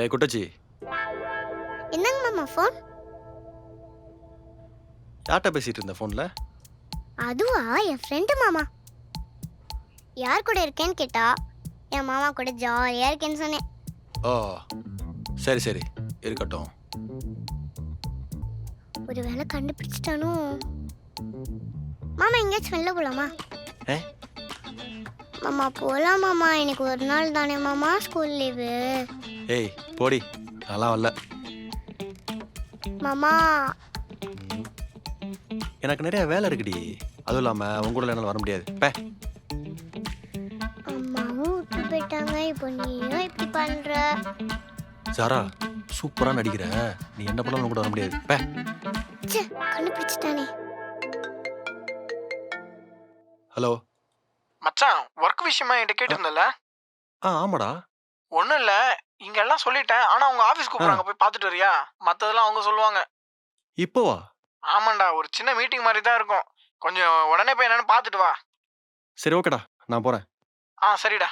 ஏய் குட்டச்சி. என்னங்க மாமா ஃபோன் யார்கிட்ட பேசிட்டு இருந்த ஃபோன்ல அதுவா? என் ஃப்ரெண்டு மாமா. யார் கூட இருக்கேன்னு கேட்டா என் மாமா கூட ஜாலியாக இருக்கேன்னு சொன்னேன். ஓ சரி சரி. இருக்கட்டும். ஒரு வேளை கண்டுபிடிச்சிட்டானோ? மாமா எங்கேயாச்சும் வெளில போலாமா? ஏ? மாமா போலாம் மாமா. எனக்கு ஒரு நாள் தானே மாமா ஸ்கூல் லீவு ஏய் போடி. நல்லா வரல. மாமா. எனக்கு நிறைய வேலை இருக்குடி. அதுவும் இல்லாம உங்க கூட என்னால வர முடியாது. பே. அம்மாவும் விட்டு போயிட்டாங்க. இப்போ நீயும் இப்படி பண்ற? சாரா சூப்பரா நடிக்கிற. நீ என்ன பண்ணாலும் உன் கூட வர முடியாது. பே. ச்சே கண்டுபிடிச்சிட்டானே ஹலோ. மச்சான் ஒர்க் விஷயமா என்கிட்ட கேட்டிருந்தல ஆ ஆமாடா. ஒன்றும் இல்லை. இங்க எல்லாம் சொல்லிட்டேன். ஆனா அவங்க ஆஃபீஸ் கூப்பிடுறாங்க. போய் பார்த்துட்டு வரியா? மற்றதெல்லாம் அவங்க சொல்லுவாங்க. இப்போவா ஆமாண்டா. ஒரு சின்ன மீட்டிங் மாதிரி தான் இருக்கும். கொஞ்சம் உடனே போய் என்னன்னு பார்த்துட்டு வா. சரி ஓகேடா. நான் போறேன். ஆ சரிடா.